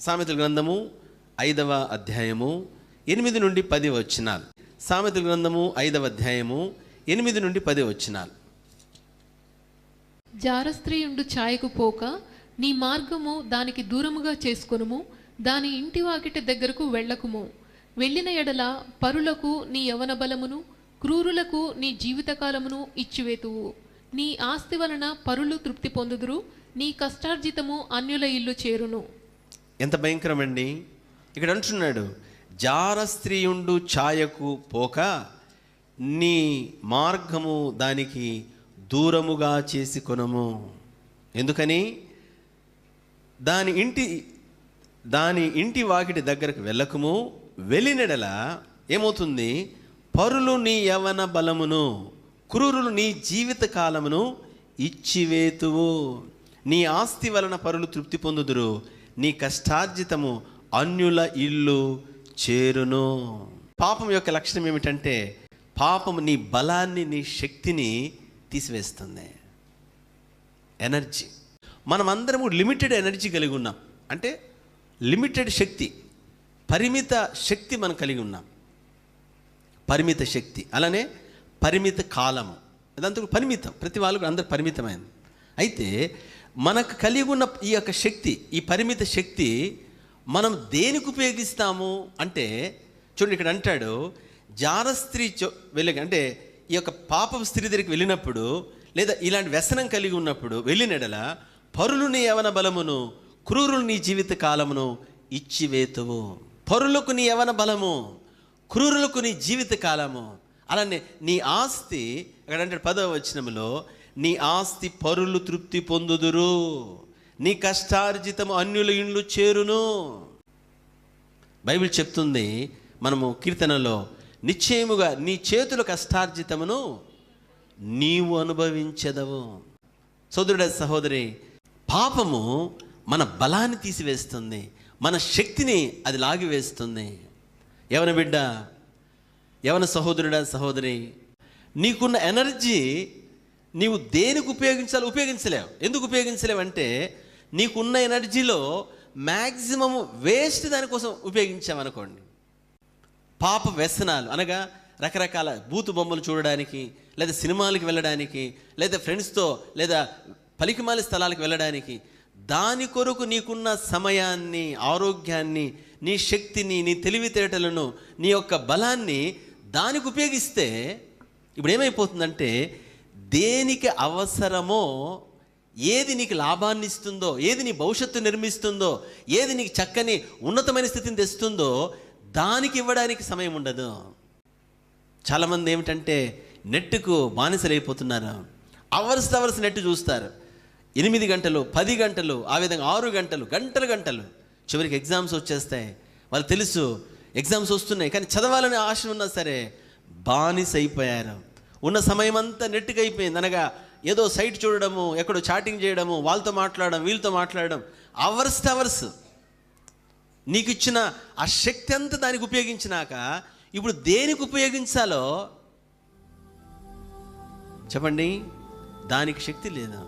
సామెతల గ్రంథము ఐదవ అధ్యాయము ఎనిమిది నుండి పది వచ్చినాలు సామెతల గ్రంథము ఐదవ అధ్యాయము ఎనిమిది నుండి పది వచ్చినాలు జారస్త్రీయుండు ఛాయకు పోక నీ మార్గము దానికి దూరముగా చేసుకొనుము దాని ఇంటి వాకిటి దగ్గరకు వెళ్ళకుము. వెళ్ళిన ఎడల పరులకు నీ యవన బలమును క్రూరులకు నీ జీవితకాలమును ఇచ్చివేతువు. నీ ఆస్తి వలన పరులు తృప్తి పొందుదురు నీ కష్టార్జితము అన్యుల ఇల్లు చేరును. ఎంత భయంకరమండి? ఇక్కడ అంటున్నాడు జార స్త్రీయుండు ఛాయకు పోక నీ మార్గము దానికి దూరముగా చేసి కొనము. ఎందుకని? దాని ఇంటి దాని ఇంటి వాకిటి దగ్గరకు వెళ్ళకము వెళ్ళినడల ఏమవుతుంది? పరులు నీ యవన బలమును క్రూరులు నీ జీవిత కాలమును ఇచ్చివేతువు. నీ ఆస్తి వలన పరులు తృప్తి పొందుదురు. నీ కష్టార్జితము అన్యుల ఇల్లు చేరును. పాపం యొక్క లక్షణం ఏమిటంటే పాపం నీ బలాన్ని నీ శక్తిని తీసివేస్తుంది. ఎనర్జీ. మనమందరము లిమిటెడ్ ఎనర్జీ కలిగి ఉన్నాం. అంటే లిమిటెడ్ శక్తి పరిమిత శక్తి మనం కలిగి ఉన్నాం. పరిమిత శక్తి. అలానే పరిమిత కాలము. ఇదంతా పరిమితం. ప్రతి వాళ్ళు అందరు పరిమితమైంది. అయితే మనకు కలిగి ఉన్న ఈ యొక్క శక్తి ఈ పరిమిత శక్తి మనం దేనికి ఉపయోగిస్తాము అంటే చూడండి ఇక్కడ అంటాడు జార స్త్రీ చో వెళ్ళి అంటే ఈ యొక్క పాపం స్త్రీ దగ్గరికి వెళ్ళినప్పుడు లేదా ఇలాంటి వ్యసనం కలిగి ఉన్నప్పుడు వెళ్ళినడల పరులు నీ యవన బలమును క్రూరులు నీ జీవిత కాలమును ఇచ్చివేతువు. పరులకు నీ యవన బలము క్రూరులకు నీ జీవిత కాలము. అలానే నీ ఆస్తి అక్కడ అంటే పదవ వచనములో నీ ఆస్తి పరులు తృప్తి పొందుదురు. నీ కష్టార్జితము అన్యుల ఇండ్లు చేరును. బైబిల్ చెప్తుంది మనము కీర్తనలో నిశ్చయముగా నీ చేతుల కష్టార్జితమును నీవు అనుభవించదవు. సోదరుడ సహోదరి పాపము మన బలాన్ని తీసివేస్తుంది. మన శక్తిని అది లాగివేస్తుంది. ఎవరి బిడ్డ? ఎవరి సహోదరుడా సహోదరి? నీకున్న ఎనర్జీ నీవు దేనికి ఉపయోగించాలో ఉపయోగించలేవు. ఎందుకు ఉపయోగించలేవు అంటే నీకున్న ఎనర్జీలో మ్యాక్సిమం వేస్ట్ దానికోసం ఉపయోగించామనుకోండి. పాప వ్యసనాలు అనగా రకరకాల బూతు బొమ్మలు చూడడానికి లేదా సినిమాలకు వెళ్ళడానికి లేదా ఫ్రెండ్స్తో లేదా పలికిమాలి స్థలాలకు వెళ్ళడానికి దాని కొరకు నీకున్న సమయాన్ని ఆరోగ్యాన్ని నీ శక్తిని నీ తెలివితేటలను నీ యొక్క బలాన్ని దానికి ఉపయోగిస్తే ఇప్పుడు ఏమైపోతుందంటే దేనికి అవసరమో ఏది నీకు లాభాన్ని ఇస్తుందో ఏది నీ భవిష్యత్తు నిర్మిస్తుందో ఏది నీకు చక్కని ఉన్నతమైన స్థితిని తెస్తుందో దానికి ఇవ్వడానికి సమయం ఉండదు. చాలామంది ఏమిటంటే నెట్కు బానిసలైపోతున్నారు. అవర్స్ అవర్స్ నెట్ చూస్తారు. ఎనిమిది గంటలు పది గంటలు ఆ విధంగా ఆరు గంటలు గంటలు గంటలు. చివరికి ఎగ్జామ్స్ వచ్చేస్తాయి. వాళ్ళు తెలుసు ఎగ్జామ్స్ వస్తున్నాయి కానీ చదవాలనే ఆశ ఉన్నా సరే బానిస అయిపోయారు ఉన్న సమయం అంతా నెట్కి అయిపోయింది అనగా ఏదో సైట్ చూడడము ఎక్కడో చాటింగ్ చేయడము వాళ్ళతో మాట్లాడడం వీళ్ళతో మాట్లాడడం అవర్స్ అవర్స్. నీకు ఇచ్చిన ఆ శక్తి అంతా దానికి ఉపయోగించినాక ఇప్పుడు దేనికి ఉపయోగించాలో చెప్పండి. దానికి శక్తి లేదా?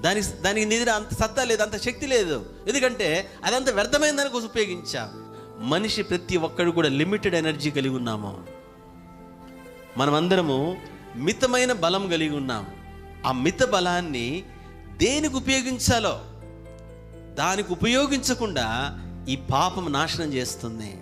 దాని దానికి నిద్ర అంత సత్తా లేదు అంత శక్తి లేదు. ఎందుకంటే అదంత వ్యర్థమైన దానికోసం ఉపయోగించా. మనిషి ప్రతి ఒక్కడు కూడా లిమిటెడ్ ఎనర్జీ కలిగి ఉన్నాము. మనమందరము మితమైన బలం కలిగి ఉన్నాం. ఆ మిత బలాన్ని దేనికి ఉపయోగించాలో? దానికి ఉపయోగించకుండా ఈ పాపం నాశనం చేస్తుంది.